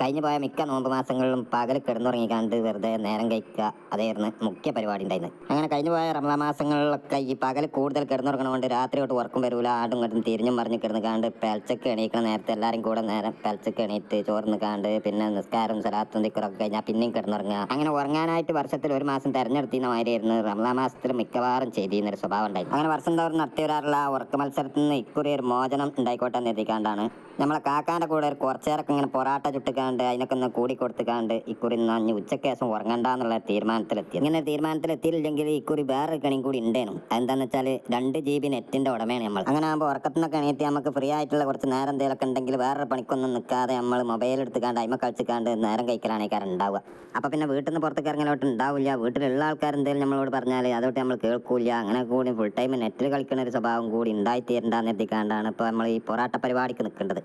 കഴിഞ്ഞു പോയ മിക്ക നോമ്പ് മാസങ്ങളിലും പകൽ കിടന്നുറങ്ങിക്കാണ്ട് വെറുതെ നേരം കഴിക്കുക. അതായിരുന്നു മുഖ്യ പരിപാടി ഉണ്ടായിരുന്നത്. അങ്ങനെ കഴിഞ്ഞു പോയ റമദാ മാസങ്ങളിലൊക്കെ ഈ പകൽ കൂടുതൽ കിടന്നുറങ്ങണകൊണ്ട് രാത്രി തൊട്ട് ഉറക്കം വരൂല. ആടും കണ്ടും തിരിഞ്ഞും മറിഞ്ഞ് കിടന്ന് കാണ്ട് പെൽച്ചക്ക് എണീക്കണ നേരത്തെ എല്ലാവരും കൂടെ നേരം പെൽച്ചക്ക് എണീറ്റ് ചോർന്ന് കാണ്ട് പിന്നെ നിസ്കാരം സലാത്തും തിക്കറൊക്കെ കഴിഞ്ഞാൽ പിന്നെയും കിടന്നുറങ്ങുക. അങ്ങനെ ഉറങ്ങാനായിട്ട് വർഷത്തിൽ ഒരു മാസം തെരഞ്ഞെടുത്തിന്ന മാതിരിയായിരുന്നു റമദാ മാസത്തിൽ മിക്കവാറും ചെയ്തിരുന്ന ഒരു സ്വഭാവം ഉണ്ടായിരുന്നു. അങ്ങനെ വർഷം തോറും നടത്തി വരാറുള്ള ഉറക്ക മത്സരത്തിൽ നിന്ന് ഇക്കുറി ഒരു മോചനം ഉണ്ടായിക്കോട്ടെ എന്ന് എത്തിക്കാണ്ടാണ് നമ്മളെ കാക്കാന്റെ കൂടെ കുറച്ചേരൊക്കെ ഇങ്ങനെ പൊറാട്ട ചുട്ടിക്കാണ്ട് അതിനൊക്കെ ഒന്ന് കൂടി കൊടുത്തുകാണ്ട് ഇക്കുറി നഞ്ഞ് ഉച്ചക്കേസം ഉറങ്ങണ്ടെന്നുള്ള തീരുമാനത്തിലെത്തി. ഇങ്ങനെ തീരുമാനത്തിലെത്തിയില്ലെങ്കിൽ ഇക്കുറി വേറെ കണിയും കൂടി ഉണ്ടേനും അതെന്താന്ന് വെച്ചാൽ രണ്ട് ജി ബി നെറ്റിന്റെ ഉടമയാണ് നമ്മൾ അങ്ങനെ ആകുമ്പോൾ ഉറക്കത്തിൽ നിന്നൊക്കെ എണീറ്റ് നമുക്ക് ഫ്രീ ആയിട്ടുള്ള കുറച്ച് നേരം എന്തെങ്കിലുമൊക്കെ ഉണ്ടെങ്കിൽ വേറെ പണിക്കൊന്നും നിൽക്കാതെ നമ്മൾ മൊബൈൽ എടുത്തുകാണ്ട് അയിമ കളിച്ചിക്കാണ്ട് നേരം കഴിക്കലാണ് ഉണ്ടാവുക അപ്പൊ പിന്നെ വീട്ടിൽ നിന്ന് പുറത്തേക്ക് ഇറങ്ങലോട്ട് ഉണ്ടാവില്ല വീട്ടിലുള്ള ആൾക്കാർ എന്തെങ്കിലും നമ്മളോട് പറഞ്ഞാൽ അതോട്ട് നമ്മൾ കേൾക്കൂല അങ്ങനെ കൂടി ഫുൾ ടൈം നെറ്റിൽ കളിക്കുന്ന ഒരു സ്വഭാവം കൂടി ഉണ്ടായിത്തീരണ്ടെന്ന് എത്തിക്കാണ്ടാണ് ഇപ്പോൾ നമ്മൾ ഈ പൊറാട്ട പരിപാടിക്ക് നിൽക്കേണ്ടത്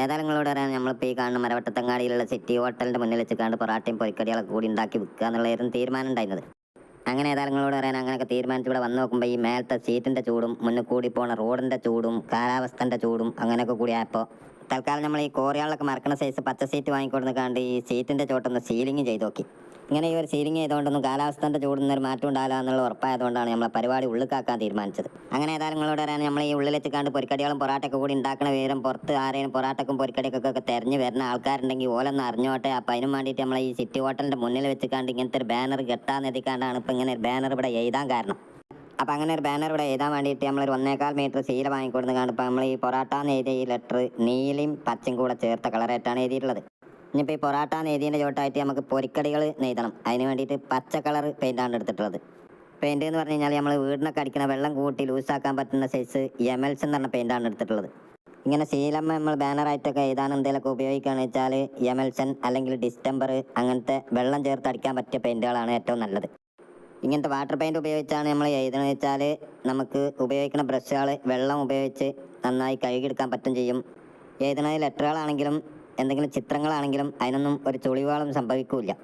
ഏതായാലും നിങ്ങളോട് പറയാൻ നമ്മളിപ്പോൾ ഈ കാണുന്ന മരവട്ടത്തങ്ങാടിയിലുള്ള സിറ്റി ഹോട്ടലിന്റെ മുന്നിൽ വെച്ച് കണ്ട് പൊറാട്ടയും പൊരിക്കടികളൊക്കെ കൂടി ഉണ്ടാക്കി വിൽക്കുക എന്നുള്ളതായിരുന്നു തീരുമാനം ഉണ്ടായിരുന്നത്. അങ്ങനെ ഏതായാലും പറയാൻ അങ്ങനെയൊക്കെ തീരുമാനിച്ച് ഇവിടെ വന്ന് നോക്കുമ്പോൾ ഈ മേലത്തെ സീറ്റിന്റെ ചൂടും മുന്നിൽ കൂടി പോണ റോഡിന്റെ ചൂടും കാലാവസ്ഥന്റെ ചൂടും അങ്ങനെയൊക്കെ കൂടി ആയപ്പോൾ തൽക്കാലം നമ്മൾ ഈ കോറിയാളൊക്കെ മറക്കണ സൈസ് പച്ച സീറ്റ് വാങ്ങിക്കൊടുന്ന് കണ്ട് ഈ സീറ്റിന്റെ ചോട്ടൊന്ന് സീലിംഗ് ചെയ്ത് നോക്കി. ഇങ്ങനെ ഈ ഒരു സീലിംഗ് ചെയ്തുകൊണ്ടൊന്നും ചൂട് ചൂടിൽ ഒരു മാറ്റം ഉണ്ടാവില്ല എന്നുള്ള ഉറപ്പായതുകൊണ്ടാണ് നമ്മളെ പരിപാടി ഉള്ളിക്കാക്കാൻ തീരുമാനിച്ചത്. അങ്ങനെ ഏതായാലും നിങ്ങളോട് പറയാൻ നമ്മൾ ഈ ഉള്ളിലെത്തി കണ്ട് പൊരിക്കടികളും പൊറാട്ടയൊക്കെ കൂടി ഉണ്ടാക്കണ വിവരം പുറത്ത് ആരെയും പൊറാട്ടക്കും പൊരിക്കടിക്കൊക്കെ തെരഞ്ഞു വരുന്ന ആൾക്കാരുണ്ടെങ്കിൽ ഓലൊന്ന് അറിഞ്ഞോട്ടെ. അപ്പം അതിനും വേണ്ടിയിട്ട് നമ്മൾ ഈ സിറ്റി ഹോട്ടലിന്റെ മുന്നിൽ വെച്ച് കണ്ട് ഇങ്ങനത്തെ ഒരു ബാനർ കെട്ടാന്ന് എത്തിക്കാണ്ടാണ് ഇപ്പം ഇങ്ങനെ ഒരു ബാനർ ഇവിടെ എഴുതാൻ കാരണം. അപ്പം അങ്ങനെ ഒരു ബാനർ ഇവിടെ എഴുതാൻ വേണ്ടിയിട്ട് നമ്മളൊരു ഒന്നേകാൽ മീറ്റർ സീല വാങ്ങിക്കൊടുന്ന് കാണും ഇപ്പം നമ്മൾ ഈ പൊറാട്ട എന്ന് എഴുതിയ ഈ ലെറ്റർ നീലയും പച്ചയും കൂടെ ചേർത്ത കളറായിട്ടാണ് എഴുതിയിട്ടുള്ളത്. ഇനിയിപ്പോൾ ഈ പൊറാട്ട നെയ്തിന്റെ ചോട്ടായിട്ട് നമുക്ക് പൊരിക്കടികൾ നെയ്തണം. അതിന് വേണ്ടിയിട്ട് പച്ച കളർ പെയിന്റാണ് എടുത്തിട്ടുള്ളത്. പെയിന്റ് എന്ന് പറഞ്ഞു കഴിഞ്ഞാൽ നമ്മൾ വീടിനൊക്കെ അടിക്കുന്ന വെള്ളം കൂട്ടി ലൂസാക്കാൻ പറ്റുന്ന സൈസ് എമൽസ് എന്ന് പറഞ്ഞ പെയിന്റാണ് എടുത്തിട്ടുള്ളത്. ഇങ്ങനെ ശീലം നമ്മൾ ബാനറായിട്ടൊക്കെ എഴുതാൻ എന്തെങ്കിലുമൊക്കെ ഉപയോഗിക്കുകയാണെന്ന് വെച്ചാൽ എമൽസൺ അല്ലെങ്കിൽ ഡിസ്റ്റംബർ അങ്ങനത്തെ വെള്ളം ചേർത്ത് അടിക്കാൻ പറ്റിയ പെയിന്റുകളാണ് ഏറ്റവും നല്ലത്. ഇങ്ങനത്തെ വാട്ടർ പെയിന്റ് ഉപയോഗിച്ചാണ് നമ്മൾ എഴുതുന്നത് വെച്ചാൽ നമുക്ക് ഉപയോഗിക്കുന്ന ബ്രഷുകൾ വെള്ളം ഉപയോഗിച്ച് നന്നായി കഴുകിയെടുക്കാൻ പറ്റും ചെയ്യും. എഴുതുന്നത് ലെറ്ററുകളാണെങ്കിലും എന്തെങ്കിലും ചിത്രങ്ങളാണെങ്കിലും അതിനൊന്നും ഒരു ചുളിവുകളും സംഭവിക്കില്ല.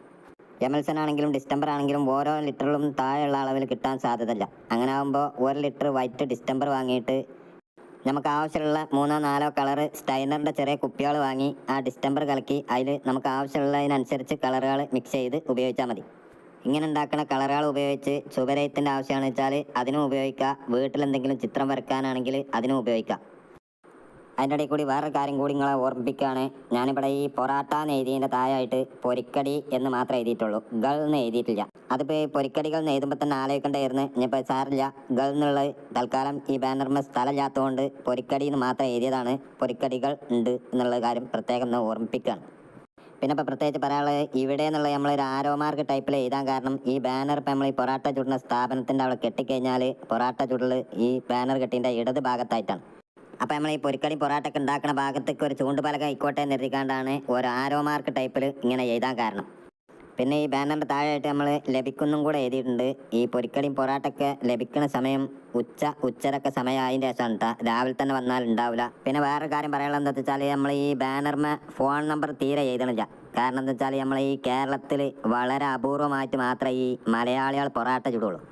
എമൽസൺ ആണെങ്കിലും ഡിസ്റ്റംബർ ആണെങ്കിലും ഓരോ ലിറ്ററിലും താഴെയുള്ള അളവിൽ കിട്ടാൻ സാധ്യതയില്ല. അങ്ങനെ ആകുമ്പോൾ ഒരു ലിറ്റർ വൈറ്റ് ഡിസ്റ്റംബർ വാങ്ങിയിട്ട് നമുക്ക് ആവശ്യമുള്ള മൂന്നോ നാലോ കളർ സ്റ്റൈനറിന്റെ ചെറിയ കുപ്പികൾ വാങ്ങി ആ ഡിസ്റ്റംബർ കലക്കി അതിൽ നമുക്ക് ആവശ്യമുള്ളതിനനുസരിച്ച് കളറുകൾ മിക്സ് ചെയ്ത് ഉപയോഗിച്ചാൽ മതി. ഇങ്ങനെ ഉണ്ടാക്കുന്ന കളറുകൾ ഉപയോഗിച്ച് ശുഭരഹിത്തിന്റെ ആവശ്യമാണെന്ന് വെച്ചാൽ അതിനും ഉപയോഗിക്കാം. വീട്ടിലെന്തെങ്കിലും ചിത്രം വരക്കാനാണെങ്കിൽ അതിനും ഉപയോഗിക്കാം. അതിന്റെ ഇടയിൽ കൂടി വേറൊരു കാര്യം കൂടി നിങ്ങളെ ഓർമ്മിപ്പിക്കുകയാണ്. ഞാനിവിടെ ഈ പൊറാട്ട എന്ന് എഴുതിയതിന്റെ താഴായിട്ട് പൊരിക്കടി എന്ന് മാത്രമേ എഴുതിയിട്ടുള്ളൂ. ഗൾ എന്ന് എഴുതിയിട്ടില്ല. അതിപ്പോൾ ഈ പൊരിക്കടികൾ എന്ന് എഴുതുമ്പോൾ തന്നെ ആലോചിക്കേണ്ടായിരുന്നു ഇനിയിപ്പോൾ സാറില്ല ഗൾ എന്നുള്ളത് തൽക്കാലം ഈ ബാനറിന് സ്ഥലമില്ലാത്തതുകൊണ്ട് പൊരിക്കടി എന്ന് മാത്രം എഴുതിയതാണ്. പൊരിക്കടികൾ ഉണ്ട് എന്നുള്ള കാര്യം പ്രത്യേകം ഒന്ന് ഓർമ്മിപ്പിക്കുകയാണ്. പിന്നെ ഇപ്പോൾ പ്രത്യേകിച്ച് പറയാനുള്ളത് ഇവിടെ എന്നുള്ള നമ്മളൊരു ആരോ മാർക്ക് ടൈപ്പിൽ എഴുതാൻ കാരണം ഈ ബാനർ ഇപ്പം നമ്മൾ ഈ പൊറാട്ട ചുടുന്ന സ്ഥാപനത്തിന്റെ അവിടെ കെട്ടിക്കഴിഞ്ഞാൽ പൊറാട്ട ചുടൽ ഈ ബാനർ കെട്ടിന്റെ ഇടത് ഭാഗത്തായിട്ടാണ്. അപ്പം നമ്മൾ ഈ പൊരിക്കളി പൊറാട്ടൊക്കെ ഉണ്ടാക്കുന്ന ഭാഗത്തേക്ക് ഒരു ചൂണ്ടുപലക ആയിക്കോട്ടെ നിർത്തിക്കാണ്ടാണ് ഒരു ആരോ മാർക്ക് ടൈപ്പിൽ ഇങ്ങനെ എഴുതാൻ കാരണം. പിന്നെ ഈ ബാനറിന്റെ താഴെയായിട്ട് നമ്മൾ ലഭിക്കുന്നും കൂടെ എഴുതിയിട്ടുണ്ട്. ഈ പൊരിക്കളിയും പൊറാട്ടൊക്കെ ലഭിക്കുന്ന സമയം ഉച്ച ഉച്ചരൊക്കെ സമയം അതിന്റെ ട്ടാ. രാവിലെ തന്നെ വന്നാൽ ഉണ്ടാവില്ല പിന്നെ വേറെ കാര്യം പറയാനുള്ളത് എന്താ വെച്ചാൽ നമ്മൾ ഈ ബാനറിന് ഫോൺ നമ്പർ തീരെ എഴുതണില്ല. കാരണം എന്താ വെച്ചാൽ നമ്മൾ ഈ കേരളത്തിൽ വളരെ അപൂർവമായിട്ട് മാത്രമേ ഈ മലയാളികൾ പൊറാട്ട ചുടുള്ളൂ.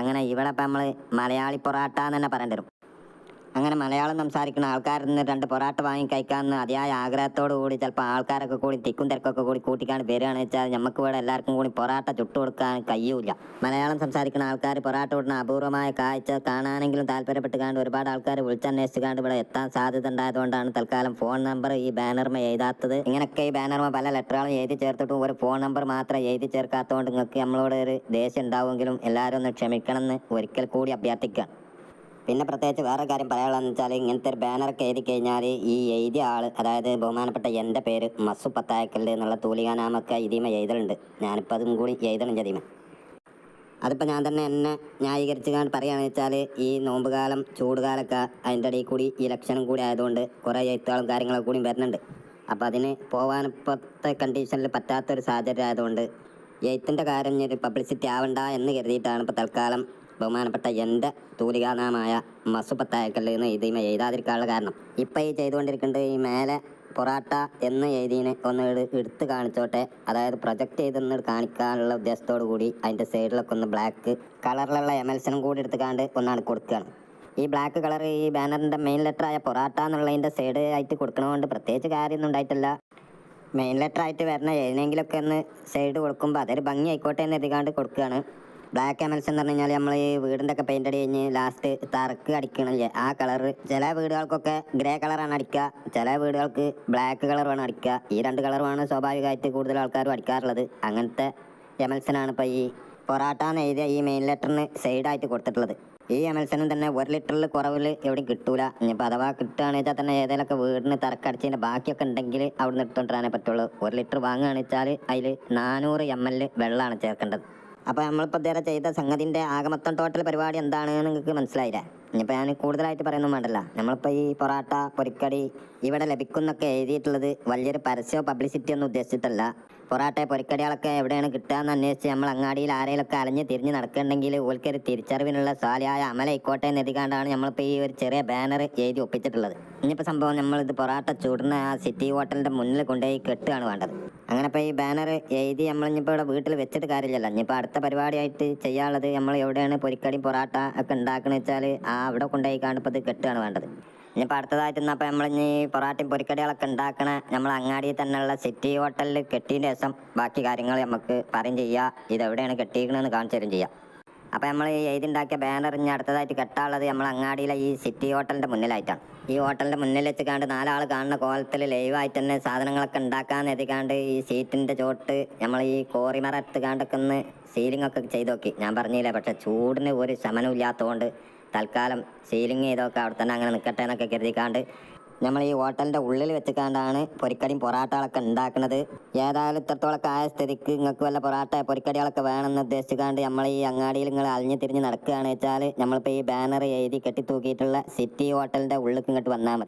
അങ്ങനെ ഇവിടെ ഇപ്പം നമ്മൾ മലയാളി പൊറാട്ട എന്ന് തന്നെ പറയേണ്ടി വരും. അങ്ങനെ മലയാളം സംസാരിക്കുന്ന ആൾക്കാരിൽ നിന്ന് രണ്ട് പൊറാട്ട വാങ്ങി കഴിക്കാമെന്ന് അതിയായ ആഗ്രഹത്തോടു കൂടി ചിലപ്പോൾ ആൾക്കാരൊക്കെ കൂടി തിക്കും തിരക്കൊക്കെ കൂടി കൂട്ടിക്കാണ് വരികയാണെന്ന് വെച്ചാൽ നമുക്ക് ഇവിടെ എല്ലാവർക്കും കൂടി പൊറാട്ട ചുട്ടു കൊടുക്കാൻ കഴിയൂല മലയാളം സംസാരിക്കുന്ന ആൾക്കാർ പൊറാട്ട വിടുന്ന അപൂർവമായ കാഴ്ച കാണാനെങ്കിലും താല്പര്യപ്പെട്ട് കാണ്ട് ഒരുപാട് ആൾക്കാർ വിളിച്ചന്വേഷിച്ച് കാണ്ട് ഇവിടെ എത്താൻ സാധ്യത ഉണ്ടായതുകൊണ്ടാണ് തൽക്കാലം ഫോൺ നമ്പർ ഈ ബാനർമ എഴുതാത്തത്. ഇങ്ങനെയൊക്കെ ഈ ബാനർമ പല ലെറ്ററുകളും എഴുതി ചേർത്തിട്ടും ഒരു ഫോൺ നമ്പർ മാത്രം എഴുതി ചേർക്കാത്തതുകൊണ്ട് നിങ്ങൾക്ക് നമ്മളോട് ഒരു ദേഷ്യം ഉണ്ടാവുമെങ്കിലും എല്ലാവരും ഒന്ന് ക്ഷമിക്കണമെന്ന് ഒരിക്കൽ കൂടി അഭ്യർത്ഥിക്കാം. പിന്നെ പ്രത്യേകിച്ച് വേറെ കാര്യം പറയാനുള്ളതെന്ന് വെച്ചാൽ ഇങ്ങനത്തെ ഒരു ബാനറൊക്കെ എഴുതി കഴിഞ്ഞാൽ ഈ എഴുതിയ ആൾ അതായത് ബഹുമാനപ്പെട്ട എന്റെ പേര് മസു പത്തായക്കൽ എന്നുള്ള തൂലികാനാമൊക്കെ ഇതിമ എഴുതലുണ്ട്. ഞാനിപ്പോൾ അതും കൂടി എഴുതണം ചതിമ അതിപ്പോൾ ഞാൻ തന്നെ എന്നെ ന്യായീകരിച്ച് കാണാൻ പറയുകയാണെന്ന് വെച്ചാൽ ഈ നോമ്പുകാലം ചൂടുകാലമൊക്കെ അതിന്റെ ഇടയിൽ കൂടി ഇലക്ഷനും കൂടി ആയതുകൊണ്ട് കുറേ എഴുത്തുകളും കാര്യങ്ങളും കൂടി വരുന്നുണ്ട്. അപ്പോൾ അതിന് പോകാൻ ഇപ്പോഴത്തെ കണ്ടീഷനിൽ പറ്റാത്തൊരു സാഹചര്യം ആയതുകൊണ്ട് എഴുത്തിന്റെ കാര്യം ഒരു പബ്ലിസിറ്റി ആവണ്ട എന്ന് കരുതിയിട്ടാണ് ഇപ്പോൾ തൽക്കാലം ബഹുമാനപ്പെട്ട എന്റെ തൂലികാനാമായ മസുപ്പത്തായക്കല്ല് എന്ന് ഇതിമ എഴുതാതിരിക്കാനുള്ള കാരണം. ഇപ്പം ഈ ചെയ്തുകൊണ്ടിരിക്കുന്നത് ഈ മേലെ പൊറാട്ട എന്ന് എഴുതിനെ ഒന്ന് എടു- എടുത്ത് കാണിച്ചോട്ടെ. അതായത് പ്രൊജക്റ്റ് ചെയ്തൊന്ന് കാണിക്കാനുള്ള ഉദ്ദേശത്തോടു കൂടി അതിന്റെ സൈഡിലൊക്കെ ഒന്ന് ബ്ലാക്ക് കളറിലുള്ള എമൽസനും കൂടി എടുത്ത് കാണ്ട് ഒന്നാണ് കൊടുക്കുകയാണ് ഈ ബ്ലാക്ക് കളർ ഈ ബാനറിന്റെ മെയിൻ ലെറ്ററായ പൊറാട്ട എന്നുള്ളതിന്റെ സൈഡ് ആയിട്ട് കൊടുക്കണതുകൊണ്ട് പ്രത്യേകിച്ച് കാര്യമൊന്നും ഉണ്ടായിട്ടില്ല. മെയിൻ ലെറ്റർ ആയിട്ട് വരുന്ന ഏതെങ്കിലുമൊക്കെ ഒന്ന് സൈഡ് കൊടുക്കുമ്പോൾ അതൊരു ഭംഗി ആയിക്കോട്ടെ എന്ന് എഴുതിക്കാണ്ട് കൊടുക്കുകയാണ്. ബ്ലാക്ക് എമൽസ് എന്ന് പറഞ്ഞു കഴിഞ്ഞാൽ നമ്മൾ ഈ വീടിന്റെ ഒക്കെ പെയിന്റ് അടി കഴിഞ്ഞ് ലാസ്റ്റ് തറക്ക് അടിക്കണില്ലേ ആ കളർ ചില വീടുകൾക്കൊക്കെ ഗ്രേ കളറാണ് അടിക്കുക ചില വീടുകൾക്ക് ബ്ലാക്ക് കളർ വേണം അടിക്കുക ഈ രണ്ട് കളറുമാണ് സ്വാഭാവികമായിട്ട് കൂടുതൽ ആൾക്കാരും അടിക്കാറുള്ളത്. അങ്ങനത്തെ എമൽസിനാണ് ഇപ്പോൾ ഈ പൊറാട്ട എന്ന് എഴുതിയ ഈ മെയിൻ ലെറ്ററിന് സൈഡായിട്ട് കൊടുത്തിട്ടുള്ളത്. ഈ എമൽസിനും തന്നെ ഒരു ലിറ്ററിൽ കുറവിൽ എവിടെയും കിട്ടൂല. ഇനിയിപ്പോൾ അഥവാ കിട്ടുകയാണെന്ന് വെച്ചാൽ തന്നെ ഏതെങ്കിലുമൊക്കെ വീടിന് തറക്കടിച്ചതിന്റെ ബാക്കിയൊക്കെ ഉണ്ടെങ്കിൽ അവിടെ നിന്ന് എടുത്തുകൊണ്ടിരാനേ പറ്റുള്ളൂ. ഒരു ലിറ്റർ വാങ്ങുകയാണെന്ന് വെച്ചാൽ അതിൽ നാനൂറ് എം എൽ വെള്ളമാണ് ചേർക്കേണ്ടത്. അപ്പോൾ നമ്മളിപ്പോൾ ഇതുവരെ ചെയ്ത സംഗതിന്റെ ആകെ ടോട്ടൽ പരിപാടി എന്താണ് നിങ്ങൾക്ക് മനസ്സിലായില്ല? ഇനിയിപ്പോൾ ഞാൻ കൂടുതലായിട്ട് പറയുന്നു വേണ്ടല്ല. നമ്മളിപ്പോൾ ഈ പൊറാട്ട പൊരിക്കടി ഇവിടെ ലഭിക്കുന്നൊക്കെ എഴുതിയിട്ടുള്ളത് വലിയൊരു പരസ്യമോ പബ്ലിസിറ്റി ഒന്നും ഉദ്ദേശിച്ചിട്ടല്ല. പൊറാട്ട പൊരിക്കടികളൊക്കെ എവിടെയാണ് കിട്ടുകയെന്ന് അന്വേഷിച്ച് നമ്മൾ അങ്ങാടിയിൽ ആരെയൊക്കെ അലഞ്ഞ് തിരിഞ്ഞ് നടക്കുന്നുണ്ടെങ്കിൽ ഓൽക്കൊരു തിരിച്ചറിവിനുള്ള അമലയിക്കോട്ടെ എന്ന് എഴുതിക്കാണ്ടാണ് നമ്മളിപ്പോൾ ഈ ഒരു ചെറിയ ബാനർ എഴുതി ഒപ്പിച്ചിട്ടുള്ളത്. ഇനിയിപ്പോൾ സംഭവം നമ്മളിത് പൊറാട്ട ചൂടുന്ന ആ സിറ്റി ഹോട്ടലിന്റെ മുന്നിൽ കൊണ്ടുപോയി കെട്ടുകയാണ് വേണ്ടത്. അങ്ങനെ ഇപ്പോൾ ഈ ബാനർ എഴുതി നമ്മളിപ്പോൾ ഇവിടെ വീട്ടിൽ വെച്ചിട്ട് കാര്യമില്ലല്ലോ. ഇനിയിപ്പോൾ അടുത്ത പരിപാടിയായിട്ട് ചെയ്യാനുള്ളത് നമ്മൾ എവിടെയാണ് പൊരിക്കടി പൊറാട്ട ഒക്കെ ഉണ്ടാക്കണമെന്ന് വെച്ചാൽ ആ അവിടെ കൊണ്ടുപോയി കാണിപ്പോൾ ഇത് കെട്ടുകയാണ് വേണ്ടത്. ഇനിയിപ്പോൾ അടുത്തതായിട്ട് ഇന്നപ്പോൾ നമ്മൾ ഇനി പൊറാട്ടയും പൊരിക്കടികളൊക്കെ ഉണ്ടാക്കണ നമ്മൾ അങ്ങാടിയിൽ തന്നെയുള്ള സിറ്റി ഹോട്ടലിൽ കെട്ടിയതിന് ശേഷം ബാക്കി കാര്യങ്ങൾ നമുക്ക് പറയും ചെയ്യുക ഇതെവിടെയാണ് കെട്ടിയിരിക്കണമെന്ന് കാണിച്ചു തരും ചെയ്യാം. അപ്പോൾ നമ്മൾ ഈ എഴുതിണ്ടാക്കിയ ബാനർ ഇനി അടുത്തതായിട്ട് കെട്ടാനുള്ളത് നമ്മൾ അങ്ങാടിയിലെ ഈ സിറ്റി ഹോട്ടലിന്റെ മുന്നിലായിട്ടാണ്. ഈ ഹോട്ടലിന്റെ മുന്നിൽ വെച്ച് കണ്ട് നാലാൾ കാണുന്ന കോലത്തിൽ ലൈവായിട്ട് തന്നെ സാധനങ്ങളൊക്കെ ഉണ്ടാക്കാമെന്ന് എത്തിക്കാണ്ട് ഈ സീറ്റിന്റെ ചോട്ട് നമ്മൾ ഈ കോറിമറ എടുത്ത് കാണ്ടൊക്കെ ഒന്ന് സീലിംഗ് ഒക്കെ ചെയ്ത് നോക്കി. ഞാൻ പറഞ്ഞില്ല പക്ഷേ ചൂടിന് ഒരു ശമനം ഇല്ലാത്തതുകൊണ്ട് തൽക്കാലം സീലിംഗ് ചെയ്തൊക്കെ അവിടെ തന്നെ അങ്ങനെ നിൽക്കട്ടെ എന്നൊക്കെ കരുതിക്കാണ്ട് നമ്മൾ ഈ ഹോട്ടലിന്റെ ഉള്ളിൽ വെച്ചിക്കാണ്ടാണ് പൊരിക്കടിയും പൊറാട്ടകളൊക്കെ ഉണ്ടാക്കുന്നത് ഏതായാലും ഇത്രത്തോളൊക്കെ ആയ സ്ഥിതിക്ക് നിങ്ങൾക്ക് വല്ല പൊറാട്ട പൊരിക്കടികളൊക്കെ വേണമെന്ന് ഉദ്ദേശിച്ചുകൊണ്ട് നമ്മൾ ഈ അങ്ങാടിയിൽ നിങ്ങൾ അലിഞ്ഞു തിരിഞ്ഞ് നടക്കുകയാണെന്ന് വെച്ചാൽ നമ്മളിപ്പോൾ ഈ ബാനർ എഴുതി കെട്ടി തൂക്കിയിട്ടുള്ള സിറ്റി ഹോട്ടലിന്റെ ഉള്ളിൽ ഇങ്ങോട്ട് വന്നാൽ മതി.